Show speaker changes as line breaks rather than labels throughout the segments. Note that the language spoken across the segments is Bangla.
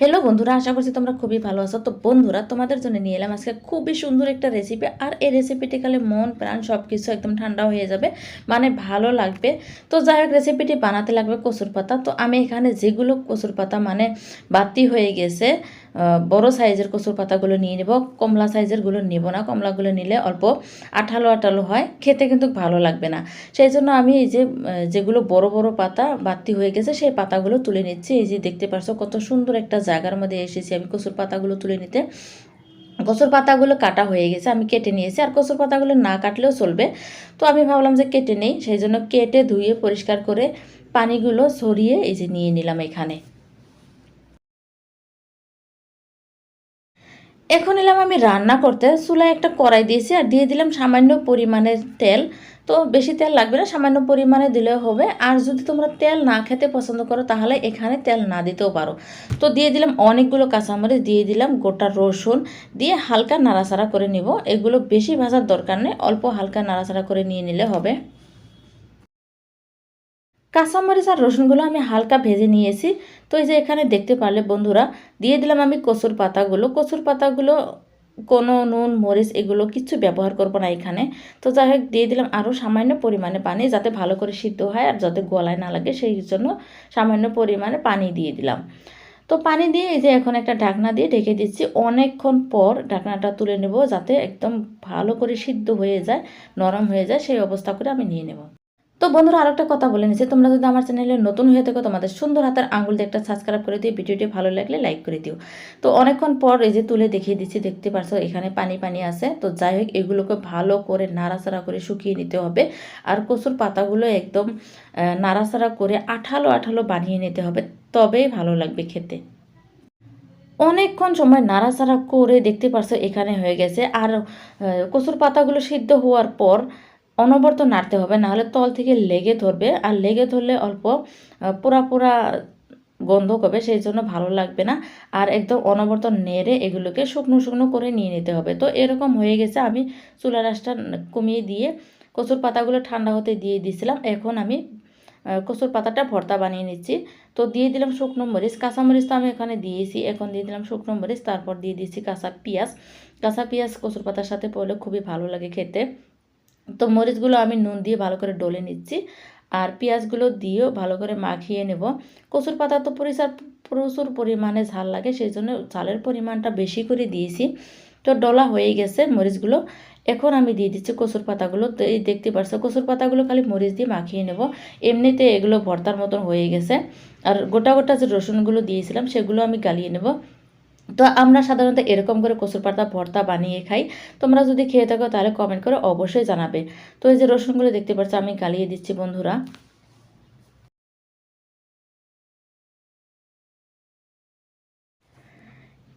হ্যালো বন্ধুরা, আশা করছি তোমরা খুবই ভালো আছো। তো বন্ধুরা, তোমাদের জন্য নিয়ে এলাম আজকে খুবই সুন্দর একটা রেসিপি আর এই রেসিপিটি খেলে মন, প্রাণ সব কিছু একদম ঠান্ডা হয়ে যাবে মানে ভালো লাগবে। তো যাই হোক রেসিপিটি বানাতে লাগবে কচুর পাতা। তো আমি এখানে যেগুলো কচুর পাতা মানে বাতি হয়ে গেছে বড় সাইজের কচুর পাতাগুলো নিয়ে নেব, কমলা সাইজেরগুলো নেব না, কমলাগুলো নিলে অল্প আঠালো আঠালো হয়, খেতে কিন্তু ভালো লাগবে না। সেই জন্য আমি এই যে যেগুলো বড় বড় পাতা বাতি হয়ে গেছে, সেই পাতাগুলো তুলে নিচ্ছি। এই যে দেখতে পারছ কত সুন্দর একটা জায়গার মধ্যে এসেছি আমি কচুর পাতাগুলো তুলে নিতে। কচুর পাতাগুলো কাটা হয়ে গেছে, আমি কেটে নিয়েছি। আর কচুর পাতাগুলো না কাটলেও চলবে। তো আমি ভাবলাম যে কেটে নেই, সেই জন্য কেটে ধুয়ে পরিষ্কার করে পানিগুলো সরিয়ে এই যে নিয়ে নিলাম এখানে। এখন এলাম আমি রান্না করতে। চুলায় একটা কড়াই দিয়েছি আর দিয়ে দিলাম সামান্য পরিমাণের তেল। তো বেশি তেল লাগবে না, সামান্য পরিমাণে দিলেও হবে। আর যদি তোমরা তেল না খেতে পছন্দ করো, তাহলে এখানে তেল না দিতেও পারো। তো দিয়ে দিলাম অনেকগুলো কাঁচামরিচ, দিয়ে দিলাম গোটা রসুন। দিয়ে হালকা নাড়াচাড়া করে নিব। এগুলো বেশি ভাজার দরকার নেই, অল্প হালকা নাড়াচাড়া করে নিয়ে নিলে হবে। কাঁচামরিচ আর রসুনগুলো আমি হালকা ভেজে নিয়েছি। তো এই যে এখানে দেখতে পারলে বন্ধুরা, দিয়ে দিলাম আমি কচুর পাতাগুলো। কচুর পাতাগুলো, কোনো নুন, মরিচ এগুলো কিছু ব্যবহার করব না এখানে। তো যাই হোক, দিয়ে দিলাম আরও সামান্য পরিমাণে পানি যাতে ভালো করে সিদ্ধ হয় আর যাতে গলায় না লাগে, সেই জন্য সামান্য পরিমাণে পানি দিয়ে দিলাম। তো পানি দিয়ে এই যে এখন একটা ঢাকনা দিয়ে ঢেকে দিচ্ছি। অনেকক্ষণ পর ঢাকনাটা তুলে নেব যাতে একদম ভালো করে সিদ্ধ হয়ে যায়, নরম হয়ে যায়, সেই অবস্থা করে আমি নিয়ে নেব। তো বন্ধুরা আরেকটা কথা বলে নিচ্ছি। তোমরা যদি আমার চ্যানেলে নতুন হয়ে থাকো, তোমাদের সুন্দর হাতের আঙুল দিয়ে একটা সাবস্ক্রাইব করে দিও, ভিডিওটি ভালো লাগলে লাইক করে দিও। তো অনেকক্ষণ পর এই যে তুলে দেখিয়ে দিচ্ছি, দেখতে পারছ এখানে পানি পানি আছে। তো যাই হোক, এগুলোকে ভালো করে নাড়াচাড়া করে শুকিয়ে নিতে হবে। আর কচুর পাতাগুলো একদম নাড়াচাড়া করে আঠালো আঠালো বানিয়ে নিতে হবে। তবেই ভালো লাগবে খেতে। অনেকক্ষণ সময় নাড়াচাড়া করে দেখতে পারছ এখানে হয়ে গেছে। আর কচুর পাতাগুলো সিদ্ধ হওয়ার পর অনবরত নাড়তে হবে, নাহলে তল থেকে লেগে ধরবে। আর লেগে ধরলে অল্প পোড়া পোড়া গন্ধ করবে সেই জন্য ভালো লাগবে না। আর একদম অনবরত নেড়ে এগুলোকে শুকনো শুকনো করে নিয়ে নিতে হবে। তো এরকম হয়ে গেছে, আমি চুলা রাসটা কমিয়ে দিয়ে কচুর পাতাগুলো ঠান্ডা হতে দিয়ে দিয়েছিলাম। এখন আমি কচুর পাতাটা ভর্তা বানিয়ে নিচ্ছি। তো দিয়ে দিলাম শুকনো মরিচ। কাঁচা মরিচ তো আমি এখানে দিয়েছি। এখন দিয়ে দিলাম শুকনো মরিচ। তারপর দিয়ে দিয়েছি কাঁচা পেঁয়াজ। কাঁচা পেঁয়াজ কচুর পাতার সাথে পড়লে খুবই ভালো লাগে খেতে। তো মরিচগুলো আমি নুন দিয়ে ভালো করে ডলে নিচ্ছি। আর পেঁয়াজগুলো দিয়েও ভালো করে মাখিয়ে নেব। কচুর পাতা তো পরিচার প্রচুর পরিমাণে ঝাল লাগে, সেই জন্য ঝালের পরিমাণটা বেশি করে দিয়েছি। তো ডলা হয়ে গেছে মরিচগুলো। এখন আমি দিয়ে দিচ্ছি কচুর পাতাগুলো। তো এই দেখতে পারছ, কচুর পাতাগুলো খালি মরিচ দিয়ে মাখিয়ে নেব। এমনিতে এগুলো ভর্তার মতন হয়ে গেছে। আর গোটা গোটা যে রসুনগুলো দিয়েছিলাম, সেগুলো আমি গালিয়ে নেব। তো আমরা সাধারণত এরকম করে কচুর পাতা, ভর্তা বানিয়ে খাই। তোমরা যদি খেয়ে থাকো তাহলে কমেন্ট করে অবশ্যই জানাবে। তো এই যে রসুনগুলো দেখতে পাচ্ছ, আমি গালিয়ে দিচ্ছি বন্ধুরা।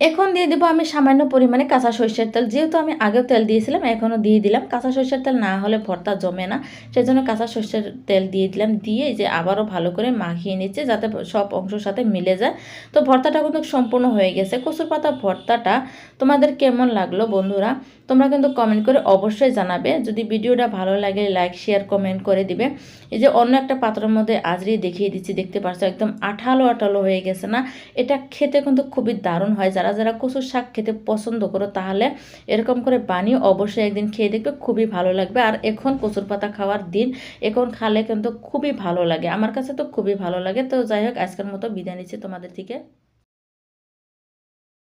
এখন দিয়ে দেবো আমি সামান্য পরিমাণে কাঁচা সরষের তেল। যেহেতু আমি আগেও তেল দিয়েছিলাম, এখনও দিয়ে দিলাম। কাঁচা সরষের তেল না হলে ভর্তা জমে না। সেজন্য কাঁচা সরষের তেল দিয়ে দিলাম। দিয়ে যে আবারও ভালো করে মাখিয়ে নিচ্ছে যাতে সব অংশের সাথে মিলে যায়। তো ভর্তাটা কিন্তু সম্পূর্ণ হয়ে গেছে। কচুর পাতা ভর্তাটা তোমাদের কেমন লাগল বন্ধুরা? তোমরা কিন্তু কমেন্ট করে অবশ্যই জানাবে। যদি ভিডিওটা ভালো লাগে লাইক শেয়ার কমেন্ট করে দিবে। এই যে অন্য একটা পাত্রের মধ্যে আজরি দেখিয়ে দিচ্ছি, দেখতে পারছ? একদম আঠালো আঠালো হয়ে গেছে না? এটা খেতে কিন্তু খুবই দারুণ হয়। যারা যারা কচুর শাক খেতে পছন্দ করো, তাহলে এরকম করে বানিয়ে অবশ্যই একদিন খেয়ে দেখবে, খুবই ভালো লাগবে। আর এখন কচুর পাতা খাওয়ার দিন, এখন খালে কিন্তু খুবই ভালো লাগে। আমার কাছে তো খুবই ভালো লাগে। তো যাই হোক, আজকের মতো বিদায় নিচ্ছি তোমাদের থেকে।